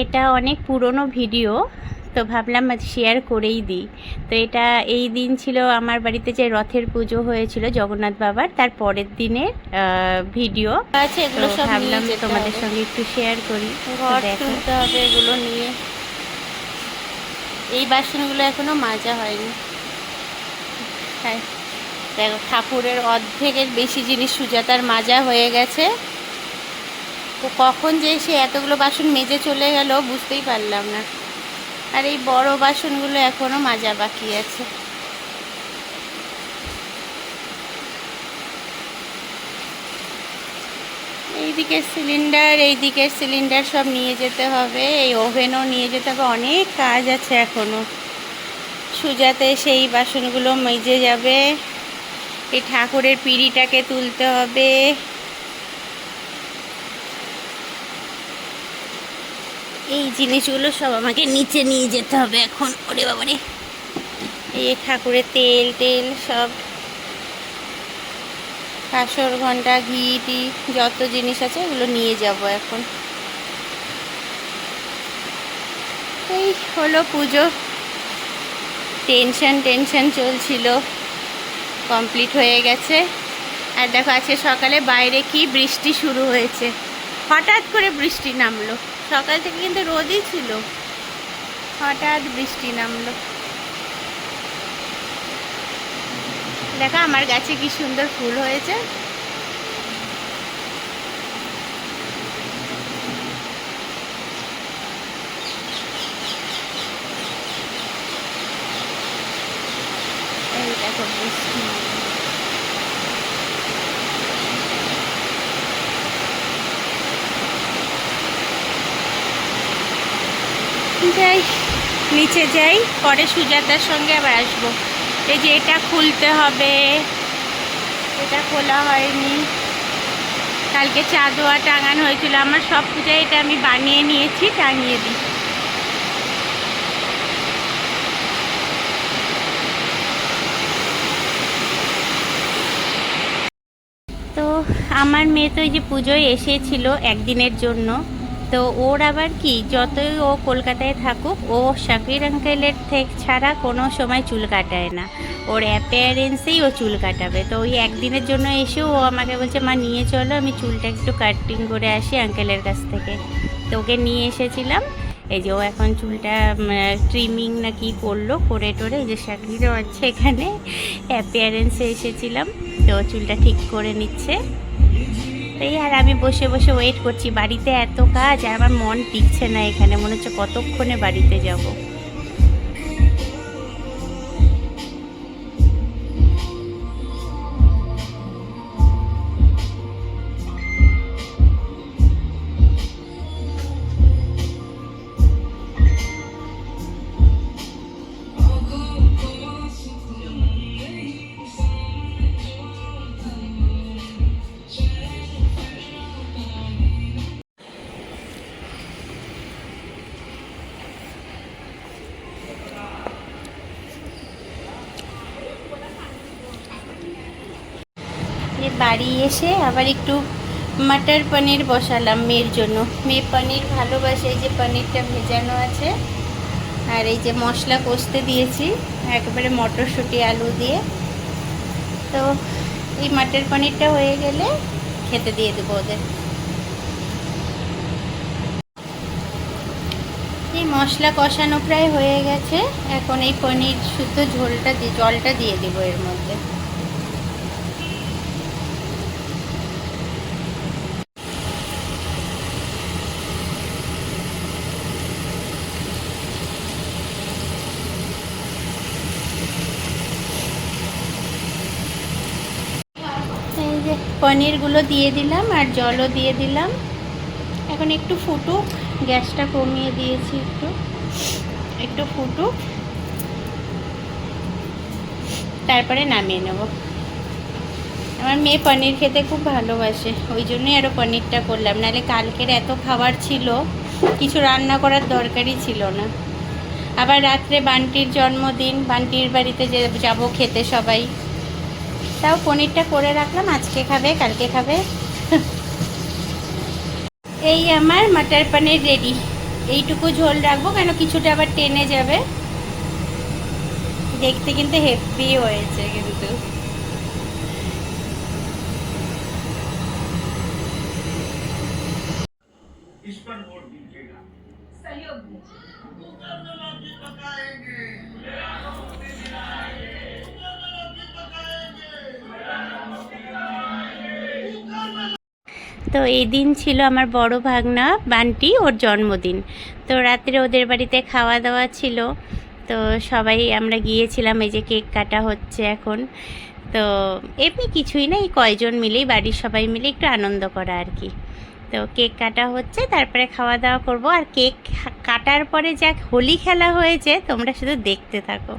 এটা অনেক পুরনো ভিডিও তো ভাবলাম শেয়ার করেই দিই। তো এটা এই দিন ছিল আমার বাড়িতে যে রথের পুজো হয়েছিল জগন্নাথ বাবার তার পরের দিনের ভিডিও। আছে এগুলো সব ভাবলাম তোমাদের সঙ্গে একটু শেয়ার করি। তুলতে হবে এগুলো নিয়ে। এই বাসনগুলো এখনও মাজা হয়নি। হ্যাঁ। দেখো ঠাকুরের অর্ধেকের বেশি জিনিস সুজাতার মাজা হয়ে গেছে। তো কখন যে সে এতগুলো বাসন মেজে চলে গেল বুঝতেই পারলাম না। আর এই বড় বাসনগুলো এখনও মাজা বাকি আছে। এইদিকে সিলিন্ডার এই দিকের সিলিন্ডার সব নিয়ে যেতে হবে। এই ওভেনও নিয়ে যেতে হবে। অনেক কাজ আছে এখনও। সুজাতে সেই বাসনগুলো মেজে যাবে। এই ঠাকুরের পিঁড়িটাকে তুলতে হবে। এই জিনিসগুলো সব আমাকে নিচে নিয়ে যেতে হবে এখন। ওরে বাবারে। এই ঠাকুরের তেল টেল সব। কাসর ঘণ্টা ঘি, টি, যত জিনিস আছে এগুলো নিয়ে যাব এখন। এই হলো পুজো। টেনশন টেনশন চলছিল। কমপ্লিট হয়ে গেছে। আর দেখো আজকে সকালে বাইরে কি বৃষ্টি শুরু হয়েছে। হঠাৎ করে বৃষ্টি নামলো। সকাল থেকে কিন্তু রোদই ছিল। হঠাৎ বৃষ্টি নামলো। দেখো, আমার গাছে কি সুন্দর ফুল হয়েছে এই দেখো বৃষ্টি যাই নিচে যাই, পরে সুজাতার সঙ্গে আবার আসব। এই যে এটা খুলতে হবে। এটা খোলা হয়নি। কালকে চাদোয়া টাঙানো হয়েছিল। আমার সব পূজায় এটা আমি বানিয়ে নিয়েছি, টাঙিয়ে দিই। তো আমার মেয়ে তো এই যে পুজোয় এসেছিল একদিনের জন্য। তো ওর আবার কি, যতই ও কলকাতায় থাকুক, ও শাকির আঙ্কেলের থেকে ছাড়া কোনো সময় চুল কাটায় না। ওর অ্যাপিয়ারেন্সেই ও চুল কাটাবে। তো ওই একদিনের জন্য এসে ও আমাকে বলছে, মা, নিয়ে চলো, আমি চুলটা একটু কাটিং করে আসি আঙ্কেলের কাছ থেকে। তো ওকে নিয়ে এসেছিলাম। এই যে ও এখন চুলটা ট্রিমিং না কি করল করে টোরে এই যে শাকিরও আছে এখানে। অ্যাপিয়ারেন্সে এসেছিলাম। তো চুলটা ঠিক করে নিচ্ছে। এই আর আমি বসে বসে ওয়েট করছি। বাড়িতে এত কাজ আর আমার মন টিকছে না এখানে। মনে হচ্ছে কতক্ষণে বাড়িতে যাব। যে বাড়ি এসে আবার একটু মাটার পনির বসালাম মেয়ের জন্য। মেয়ে পনির ভালোবাসে, এই যে পনিরটা ভেজানো আছে। আর এই যে মশলা কষতে দিয়েছি, একেবারে মটরশুঁটি, আলু দিয়ে। তো এই মাটার পনিরটা হয়ে গেলে খেতে দিয়ে দেবো ওদের। এই মশলা কষানো প্রায় হয়ে গেছে। এখন এই পনির, শুদ্ধ ঝোলটা জলটা দিয়ে দেবো এর মধ্যে এই যে পনিরগুলো দিয়ে দিলাম আর জলও দিয়ে দিলাম। এখন একটু ফুটুক, গ্যাসটা কমিয়ে দিয়েছি একটু। একটু ফুটুক। তারপরে নামিয়ে নেব। আমার মেয়ে পনির খেতে খুব ভালোবাসে, ওই জন্যই আরও পনিরটা করলাম। নাহলে কালকের এত খাবার ছিল, কিছু রান্না করার দরকারই ছিল না। আবার রাত্রে বান্টির জন্মদিন, বান্টির বাড়িতে যাব খেতে সবাই। তাও পনিরটা করে রাখলাম, আজকে খাবে, কালকে খাবে। এই আমার মাটার পানির রেডি এইটুকু ঝোল রাখব, কেন কিছুটা আবার টেনে যাবে। দেখতে কিন্তু হেভি হয়েছে কিন্তু। তো এই দিন ছিল আমার বড় ভাগনা বান্টি, ওর জন্মদিন। তো রাত্রে ওদের বাড়িতে খাওয়া দাওয়া ছিল। তো সবাই আমরা গিয়েছিলাম, এই যে কেক কাটা হচ্ছে এখন। তো এমনি কিছুই না, এই কয়জন মিলেই, বাড়ির সবাই মিলে একটু আনন্দ করা আর কি। তো কেক কাটা হচ্ছে, তারপরে খাওয়া দাওয়া করব। আর কেক কাটার পরে যা হোলি খেলা হয়েছে, তোমরা শুধু দেখতে থাকো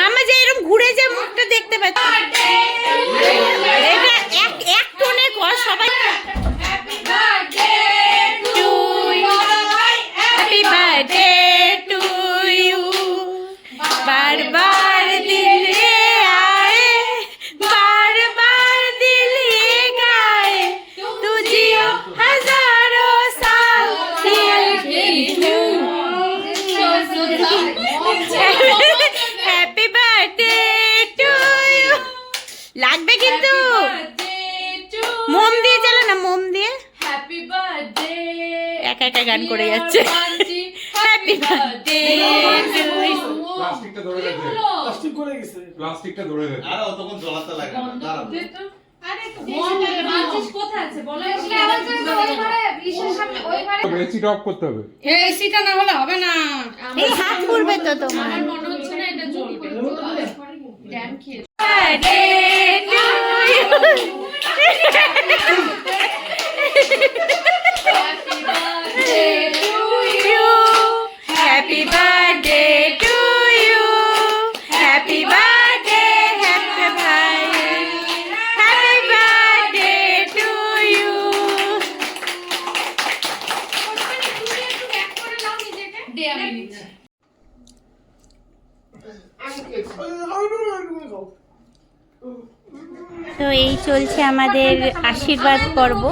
মামা যে এরকম ঘুরে যে মুখটা দেখতে পাচ্ছি। এটা এক এক টোনে কর সবাই জ্বলাতে লাগে না দাঁড়াও। এসিটা না হলে হবে না। এই হাত পুড়বে তো তোমার। আমার মনে হচ্ছে না এটা জ্বলবে। ড্যাম খেয়ে birthday to you. Happy birthday দে আমি নিচ্ছি তো এই চলছে আমাদের আশীর্বাদ পর্ব।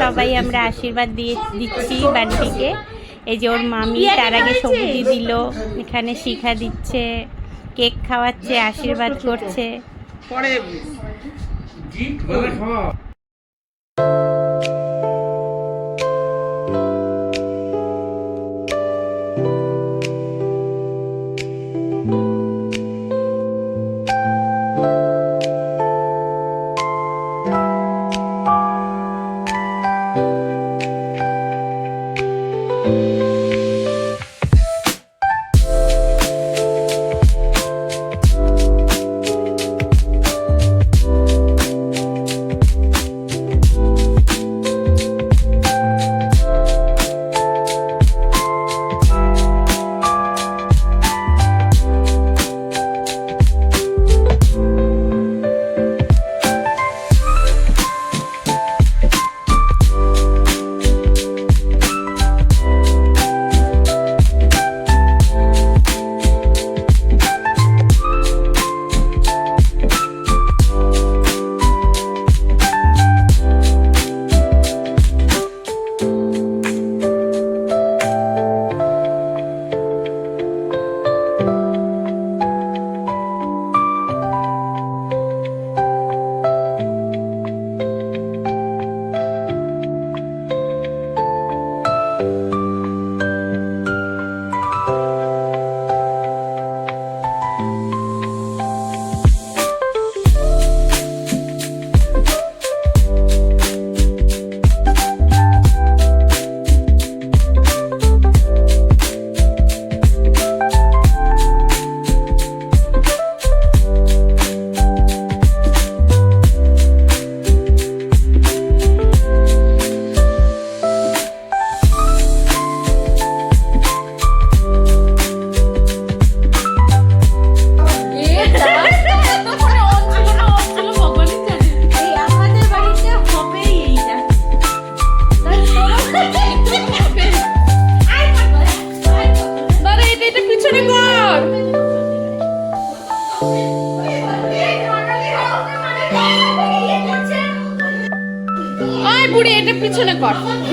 সবাই আমরা আশীর্বাদ দিয়ে দিচ্ছি বান্টিকে এই যে ওর মামি তার আগে সবুজি দিল এখানে শিখা দিচ্ছে কেক খাওয়াচ্ছে আশীর্বাদ করছে।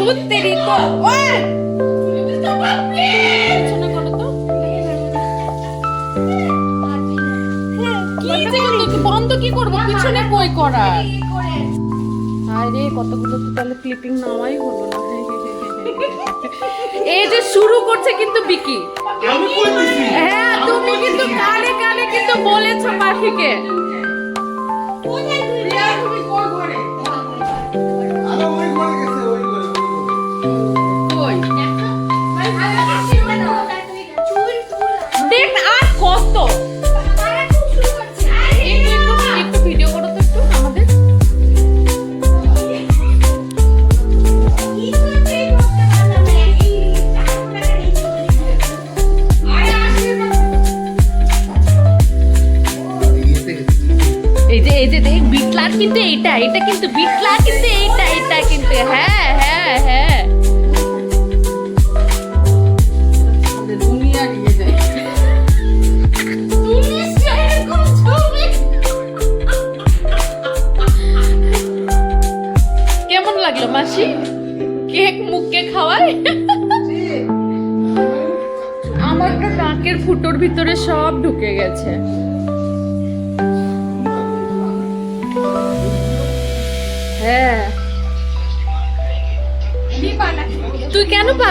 কর ঘুরতে রি কর ওই! পেছনে করো। তো। বন্ধ কি- করব? পিছনে কই করার? আরে কতগুলো তো তাহলে ক্লিপিং নেওয়াই হলো না। এই যে শুরু করছে কিন্তু বিকি। হ্যাঁ তুমি কিন্তু কানে কানে কিন্তু বলেছ পাখিকে।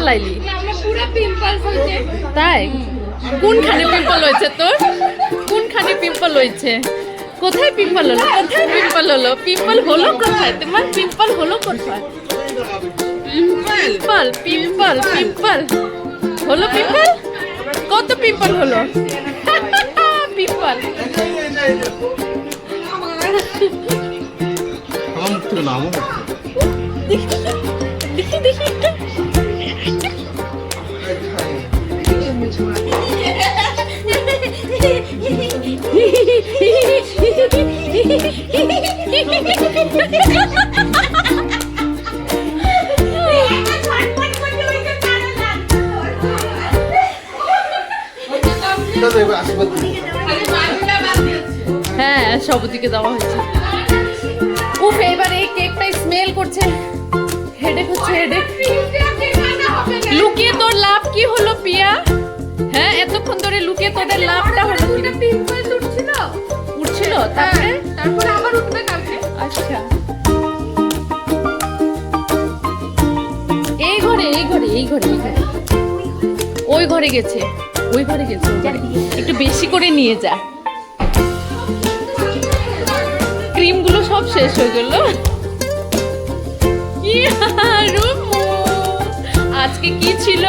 কেন পালাইলি তাই? কোনখানে পিম্পল হয়েছে তোর? কোনখানে পিম্পল হয়েছে? কোথায় পিম্পল হলো? কোথায় পিম্পল হলো? পিম্পল হলো কোথায়? তোমার পিম্পল হলো কোথায়? পিম্পল পিম্পল পিম্পল হলো পিম্পল কত পিম্পল হলো? পিম্পল দেখি দেখি। হ্যাঁ সবদিকে দেওয়া হয়েছে। উফ, এবার এই কেকটা স্মেল করছে। হেডেক হচ্ছে হেডেক লুকিয়ে তোর লাভ কি হলো, পিয়া? হ্যাঁ এতক্ষণ ধরে লুকিয়ে তোদের লাভটা হলো কি পিম্পল উঠছিল উঠছিল তারপরে? তারপরে আবার উঠবে কালকে। আচ্ছা। এই ঘরে এই ঘরে এই ঘরে এই ঘরে। ওই ঘরে গেছে ওই ঘরে গেছে একটু বেশি করে নিয়ে যা। ক্রিমগুলো সব শেষ হয়ে গেল। আজকে কি ছিল?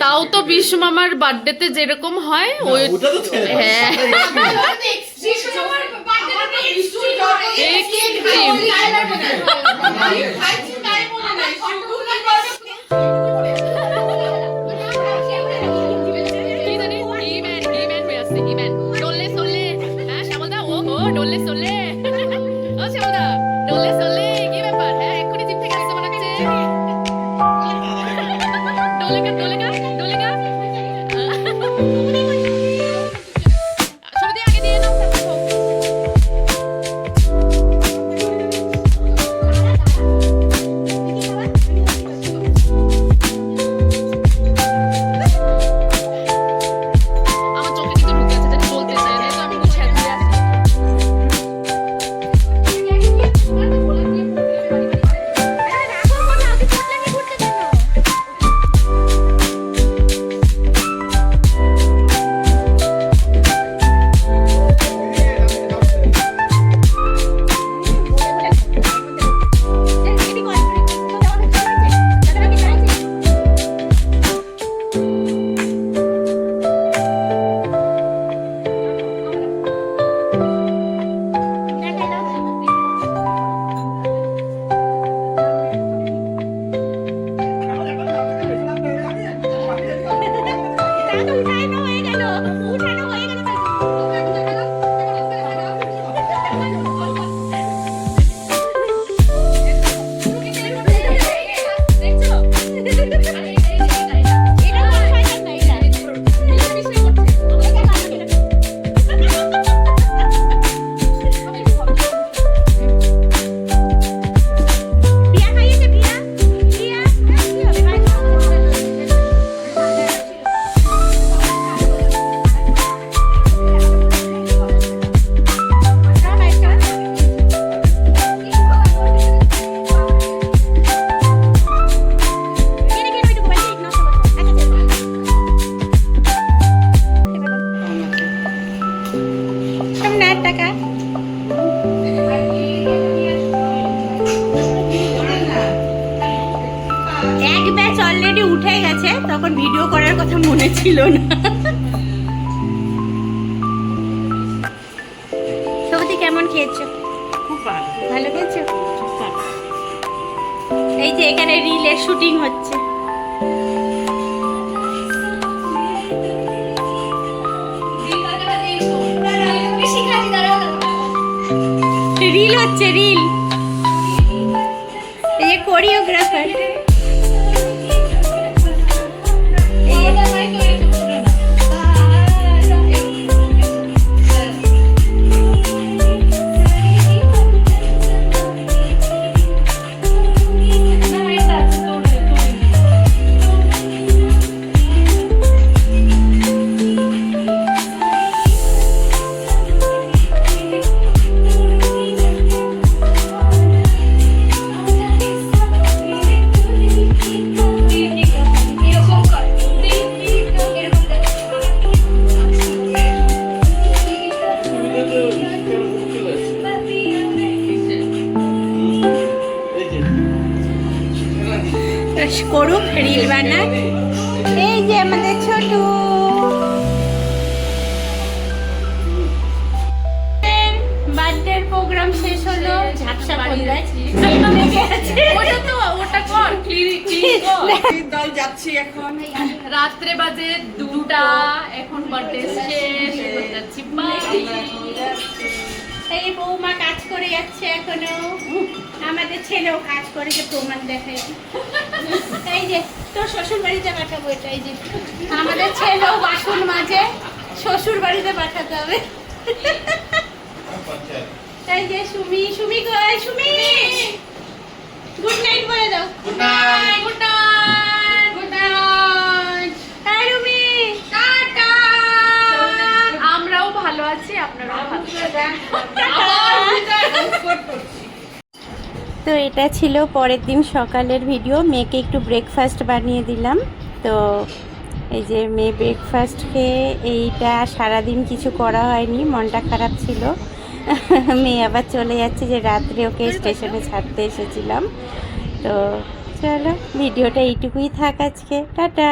তাও তো বিশু মামার বার্থডেতে যেরকম হয় ওই। হ্যাঁ. না সবতি কেমন খেয়েছো? খুব ভালো। ভালো খেয়েছো? এই যে এখানে রিলের শুটিং হচ্ছে। রিল হচ্ছে রিল। এই কোরিওগ্রাফার। যাচ্ছি এখন। রাত্রে বাজে দুটা এখন বার্থডে শেষ যাচ্ছি এই বৌমা কাজ করে যাচ্ছে এখনও। আমাদের ছেলেও কাজ করে যে প্রমাণ দেখে। এই যে তোর শ্বশুর বাড়িতে পাঠাবো এটা এই যে। আমাদের ছেলেও বাসন মাঝে শ্বশুর বাড়িতে পাঠাতে হবে। এই যে সুমি সুমি কই? সুমি! এটা ছিল পরের দিন সকালের ভিডিও। মেয়েকে একটু ব্রেকফাস্ট বানিয়ে দিলাম। তো এই যে মেয়ে ব্রেকফাস্ট খেয়ে এইটা সারাদিন কিছু করা হয়নি, মনটা খারাপ ছিল। মেয়ে আবার চলে যাচ্ছে যে রাত্রে ওকে স্টেশনে ছাড়তে এসেছিলাম। তো চলো, ভিডিওটা এইটুকুই থাক আজকে। টাটা!